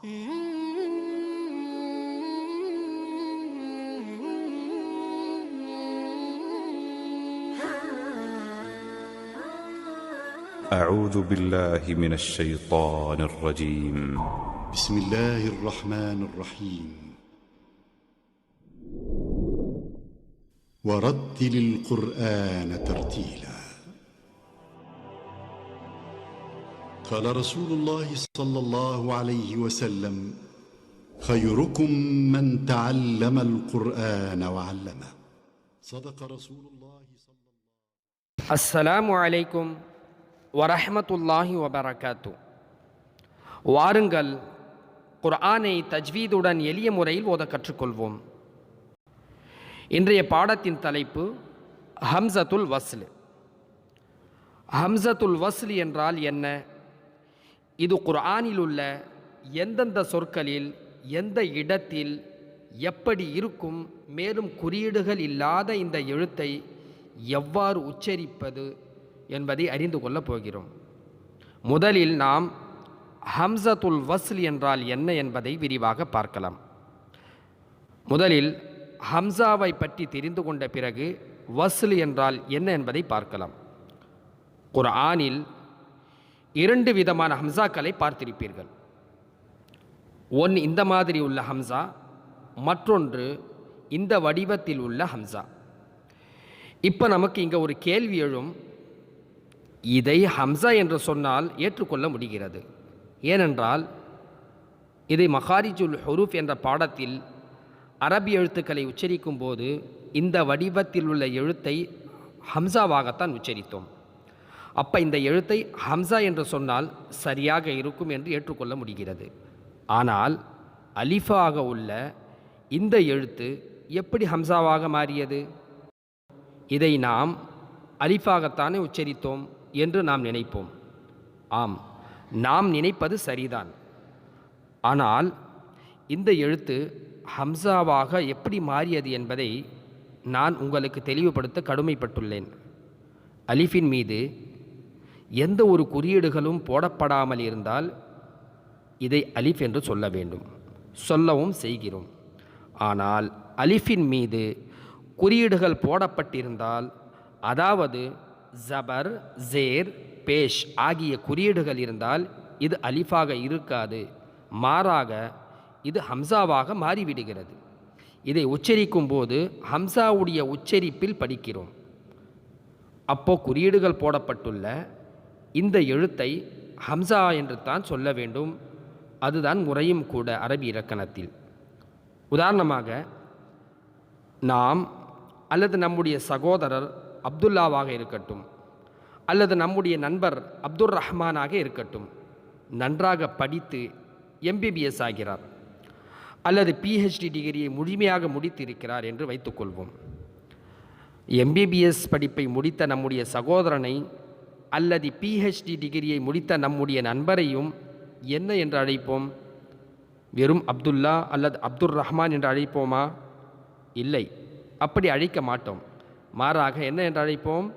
أعوذ بالله من الشيطان الرجيم. بسم الله الرحمن الرحيم. ورتل القرآن ترتيلا. قال رسول الله صلى الله عليه وسلم خيركم من تعلم القرآن وعلمه صدق رسول الله صلى الله அஸ்ஸலாமு அலைக்கும் வரஹ்மத்துல்லாஹி வபரகாத்து வாருங்கள் குர்ஆனை தஜ்வீதுடன் எளிய முறையில் ஓத கற்றுக்கொள்வோம் இன்றைய பாடத்தின் தலைப்பு ஹம்சத்துல் வஸ்ல் ஹம்சத்துல் வஸ்ல் என்றால் என்ன இது குர்ஆனில் உள்ள எந்தெந்த சொற்களில் எந்த இடத்தில் எப்படி இருக்கும் மேலும் குறியீடுகள் இல்லாத இந்த எழுத்தை எவ்வாறு உச்சரிப்பது என்பதை அறிந்து கொள்ளப் போகிறோம். முதலில் நாம் ஹம்சத்துல் வஸ்ல் என்றால் என்ன என்பதை விரிவாக பார்க்கலாம். முதலில் ஹம்சாவை பற்றி தெரிந்து கொண்ட பிறகு வஸ்ல் என்றால் என்ன என்பதை பார்க்கலாம். குர்ஆனில் இரண்டு விதமான ஹம்சாக்களை பார்த்திருப்பீர்கள். ஒன்று இந்த மாதிரி உள்ள ஹம்சா. மற்றொன்று இந்த வடிவத்தில் உள்ள ஹம்சா. இப்போ நமக்கு இங்கே ஒரு கேள்வி எழும். இதை ஹம்சா என்று சொன்னால் ஏற்றுக்கொள்ள முடிகிறது. ஏனென்றால் இதை மகாரிஜுல் ஹுரூஃப் என்ற பாடத்தில் அரபி எழுத்துக்களை உச்சரிக்கும் போது இந்த வடிவத்தில் உள்ள எழுத்தை ஹம்சாவாகத்தான் உச்சரித்தோம். அப்போ இந்த எழுத்தை ஹம்சா என்று சொன்னால் சரியாக இருக்கும் என்று ஏற்றுக்கொள்ள முடிகிறது. ஆனால் அலிஃபாக உள்ள இந்த எழுத்து எப்படி ஹம்சாவாக மாறியது? இதை நாம் அலிஃபாகத்தானே உச்சரித்தோம் என்று நாம் நினைப்போம். ஆம் நாம் நினைப்பது சரிதான். ஆனால் இந்த எழுத்து ஹம்சாவாக எப்படி மாறியது என்பதை நான் உங்களுக்கு தெளிவுபடுத்த கடுமைப்பட்டுள்ளேன். அலிஃபின் மீது எந்த ஒரு குறியீடுகளும் போடப்படாமல் இருந்தால் இதை அலிஃப் என்று சொல்ல வேண்டும். சொல்லவும் செய்கிறோம். ஆனால் அலிஃபின் மீது குறியீடுகள் போடப்பட்டிருந்தால் அதாவது ஜபர் ஜேர் பேஷ் ஆகிய குறியீடுகள் இருந்தால் இது அலிஃபாக இருக்காது. மாறாக இது ஹம்சாவாக மாறிவிடுகிறது. இதை உச்சரிக்கும் போது ஹம்சாவுடைய உச்சரிப்பில் படிக்கிறோம். அப்போ குறியீடுகள் போடப்பட்டுள்ள இந்த எழுத்தை ஹம்சா என்று தான் சொல்ல வேண்டும். அதுதான் முறையும் கூட அரபி இலக்கணத்தில். உதாரணமாக நாம் அல்லது நம்முடைய சகோதரர் அப்துல்லாவாக இருக்கட்டும் அல்லது நம்முடைய நண்பர் அப்துல் ரஹ்மானாக இருக்கட்டும் நன்றாக படித்து எம்பிபிஎஸ் ஆகிறார் அல்லது பிஹெச்டி டிகிரியை முழுமையாக முடித்திருக்கிறார் என்று வைத்துக்கொள்வோம். எம்பிபிஎஸ் படிப்பை முடித்த நம்முடைய சகோதரனை அல்லது பிஹெச்டி டிகிரியை முடித்த நம்முடைய நண்பரையும் என்ன என்று அழைப்போம்? வெறும் அப்துல்லா அல்லது அப்துல் ரஹ்மான் என்று அழைப்போமா? இல்லை. அப்படி அழைக்க மாட்டோம். மாறாக என்ன என்று அழைப்போம்?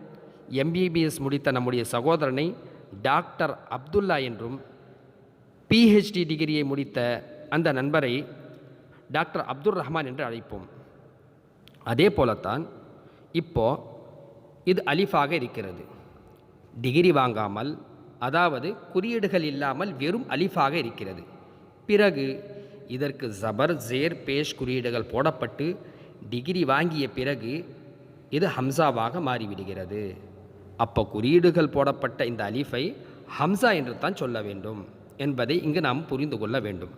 எம்பிபிஎஸ் முடித்த நம்முடைய சகோதரனை டாக்டர் அப்துல்லா என்றும் பிஹெச்டி டிகிரியை முடித்த அந்த நண்பரை டாக்டர் அப்துல் ரஹ்மான் என்று அழைப்போம். அதே போலத்தான் இப்போ இது அலிஃபாக இருக்கிறது. டிகிரி வாங்காமல் அதாவது குறியீடுகள் இல்லாமல் வெறும் அலிஃபாக இருக்கிறது. பிறகு இதற்கு ஜபர் ஜேர் பேஷ் குறியீடுகள் போடப்பட்டு டிகிரி வாங்கிய பிறகு இது ஹம்சாவாக மாறிவிடுகிறது. அப்போ குறியீடுகள் போடப்பட்ட இந்த அலிஃபை ஹம்சா என்று தான் சொல்ல வேண்டும் என்பதை இங்கு நாம் புரிந்து கொள்ள வேண்டும்.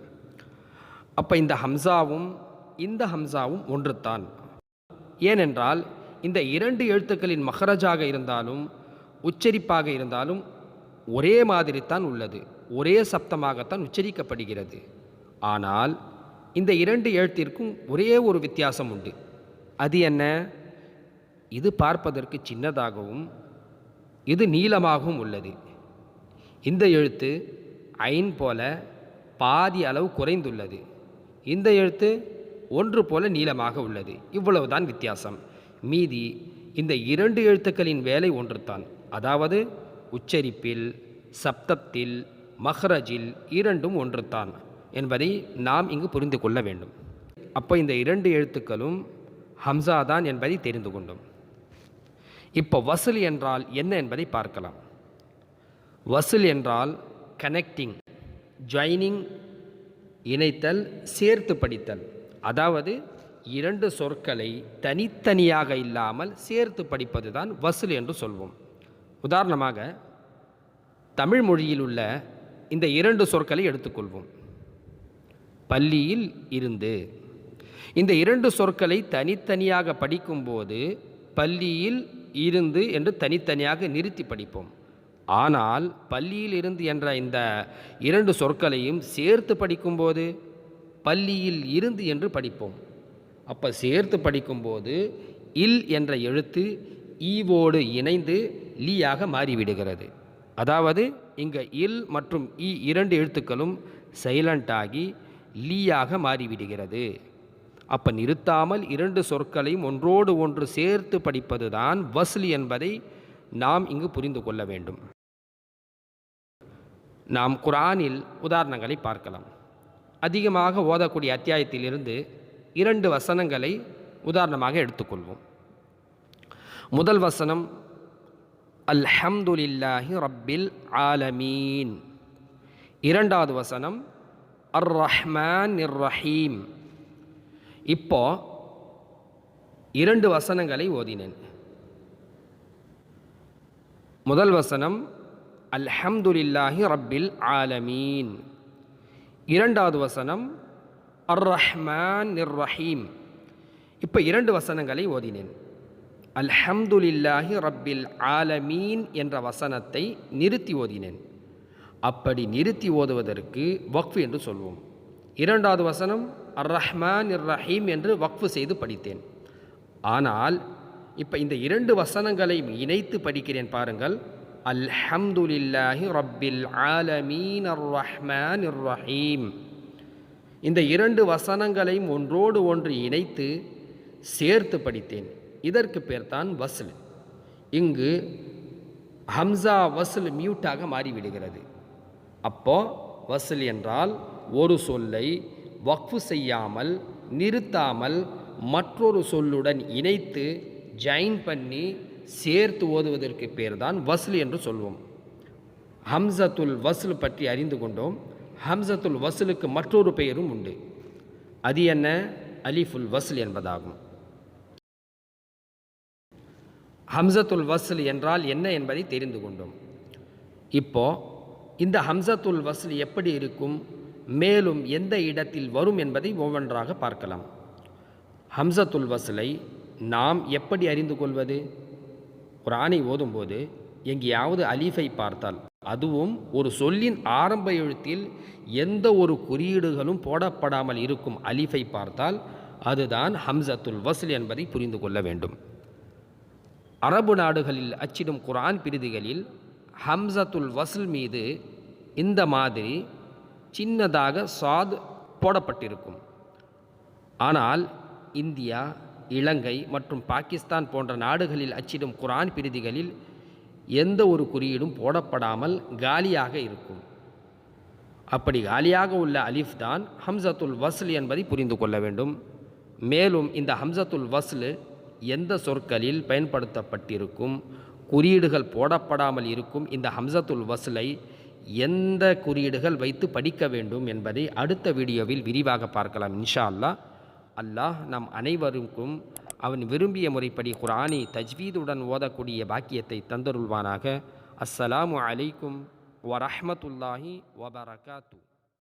அப்போ இந்த ஹம்சாவும் இந்த ஹம்சாவும் ஒன்றுத்தான் ஏனென்றால் இந்த இரண்டு எழுத்துக்களின் மஹரஜாக இருந்தாலும் உச்சரிப்பாக இருந்தாலும் ஒரே மாதிரி தான் உள்ளது. ஒரே சப்தமாகத்தான் உச்சரிக்கப்படுகிறது. ஆனால் இந்த இரண்டு எழுத்திற்கும் ஒரே ஒரு வித்தியாசம் உண்டு. அது என்ன? இது பார்ப்பதற்கு சின்னதாகவும் இது நீளமாகவும் உள்ளது. இந்த எழுத்து ஐன் போல பாதி அளவு குறைந்துள்ளது. இந்த எழுத்து ஒன்று போல நீளமாக உள்ளது. இவ்வளவுதான் வித்தியாசம். மீதி இந்த இரண்டு எழுத்துக்களின் வேலை ஒன்றுதான். அதாவது உச்சரிப்பில் சப்தத்தில் மஹ்ரஜில் இரண்டும் ஒன்றுதான் என்பதை நாம் இங்கு புரிந்து கொள்ள வேண்டும். அப்போ இந்த இரண்டு எழுத்துக்களும் ஹம்சா தான் என்பதை தெரிந்து கொண்டோம். இப்போ வசூல் என்றால் என்ன என்பதை பார்க்கலாம். வசூல் என்றால் கனெக்டிங் ஜாயினிங் இணைத்தல் சேர்த்து படித்தல். அதாவது இரண்டு சொற்களை தனித்தனியாக இல்லாமல் சேர்த்து படிப்பது தான் வசூல் என்று சொல்வோம். உதாரணமாக தமிழ் மொழியில் உள்ள இந்த இரண்டு சொற்களை எடுத்துக்கொள்வோம். பள்ளியில் இருந்து. இந்த இரண்டு சொற்களை தனித்தனியாக படிக்கும்போது பள்ளியில் இருந்து என்று தனித்தனியாக நிறுத்தி படிப்போம். ஆனால் பள்ளியில் இருந்து என்ற இந்த இரண்டு சொற்களையும் சேர்த்து படிக்கும்போது பள்ளியில் இருந்து என்று படிப்போம். அப்போ சேர்த்து படிக்கும்போது இல் என்ற எழுத்து ஈவோடு இணைந்து லீயாக மாறிவிடுகிறது. அதாவது இங்கே இல் மற்றும் இ இரண்டு எழுத்துக்களும் சைலண்ட் ஆகி லீயாக மாறிவிடுகிறது. அப்போ நிறுத்தாமல் இரண்டு சொற்களையும் ஒன்றோடு ஒன்று சேர்த்து படிப்பது தான் வஸ்லி என்பதை நாம் இங்கு புரிந்து கொள்ள வேண்டும். நாம் குரானில் உதாரணங்களை பார்க்கலாம். அதிகமாக ஓதக்கூடிய அத்தியாயத்திலிருந்து இரண்டு வசனங்களை உதாரணமாக எடுத்துக்கொள்வோம். முதல் வசனம் அல்ஹம்துலில்லாஹி ரப்பில் ஆலமீன். இரண்டாவது வசனம் அர் ரஹ்மான் இர் ரஹீம் இப்போ இரண்டு வசனங்களை ஓதினேன். முதல் வசனம் அல்ஹம்துலில்லாஹி ரப்பில் ஆலமீன். இரண்டாவது வசனம் அர் ரஹ்மான் இர் ரஹீம் இப்போ இரண்டு வசனங்களை ஓதினேன். அல்ஹம்துலில்லாஹி ரப்பில் ஆலமீன் என்ற வசனத்தை நிறுத்தி ஓதினேன். அப்படி நிறுத்தி ஓதுவதற்கு வக்ஃபு என்று சொல்வோம். இரண்டாவது வசனம் அர் ரஹ்மான் இர் ரஹீம் என்று வக்ஃபு செய்து படித்தேன். ஆனால் இப்போ இந்த இரண்டு வசனங்களை இணைத்து படிக்கிறேன் பாருங்கள். அல்ஹம்துலில்லாஹி ரப்பில் ஆலமீன் அர் ரஹ்மான் இர் ரஹீம் இந்த இரண்டு வசனங்களையும் ஒன்றோடு ஒன்று இணைத்து சேர்த்து படித்தேன். இதற்கு பேர் தான் இங்கு ஹம்சா வசல் மியூட்டாக மாறிவிடுகிறது. அப்போ வசல் என்றால் ஒரு சொல்லை வக்ஃபு செய்யாமல் நிறுத்தாமல் மற்றொரு சொல்லுடன் இணைத்து ஜாயின் பண்ணி சேர்த்து ஓதுவதற்கு பேர் தான் என்று சொல்வோம். ஹம்சத்துல் வசல் பற்றி அறிந்து கொண்டோம். ஹம்சத்துல் வசலுக்கு மற்றொரு பெயரும் உண்டு. அது என்ன? அலிஃபுல் வசல் என்பதாகும். ஹம்சத்துல் வஸ்ல் என்றால் என்ன என்பதை தெரிந்து கொண்டோம். இப்போ இந்த ஹம்சத்துல் வஸ்ல் எப்படி இருக்கும்? மேலும் எந்த இடத்தில் வரும் என்பதை ஒவ்வொன்றாக பார்க்கலாம். ஹம்சத்துல் வஸ்லை நாம் எப்படி அறிந்து கொள்வது? குரானை ஓதும்போது எங்கேயாவது அலீஃபை பார்த்தால் அதுவும் ஒரு சொல்லின் ஆரம்ப எழுத்தில் எந்த ஒரு குறியீடுகளும் போடப்படாமல் இருக்கும் அலீஃபை பார்த்தால் அதுதான் ஹம்சத்துல் வஸ்ல் என்பதை புரிந்து கொள்ள வேண்டும். அரபு நாடுகளில் அச்சிடும் குரான் பிரிதிகளில் ஹம்சத்துல் வசல் மீது இந்த மாதிரி சின்னதாக சாத் போடப்பட்டிருக்கும். ஆனால் இந்தியா இலங்கை மற்றும் பாகிஸ்தான் போன்ற நாடுகளில் அச்சிடும் குரான் பிரிதிகளில் எந்த ஒரு குறியீடும் போடப்படாமல் காலியாக இருக்கும். அப்படி காலியாக உள்ள அலிஃப் தான் ஹம்சத்துல் வஸ்ல் என்பதை புரிந்து கொள்ள வேண்டும். மேலும் இந்த ஹம்சத்துல் வஸ்லு எந்த சொற்களில் பயன்படுத்தப்பட்டிருக்கும் குறியீடுகள் போடப்படாமல் இருக்கும் இந்த ஹம்சத்துல் வசலை எந்த குறியீடுகள் வைத்து படிக்க வேண்டும் என்பதை அடுத்த வீடியோவில் விரிவாக பார்க்கலாம் இன்ஷா அல்லாஹ் அல்லாஹ் நம் அனைவருக்கும் அவன் விரும்பிய முறைப்படி குரானி தஜ்வீதுடன் ஓதக்கூடிய பாக்கியத்தை தந்தருள்வானாக. அஸ்ஸலாமு அலைக்கும் வரஹ்மத்துல்லாஹி வபரகாத்து.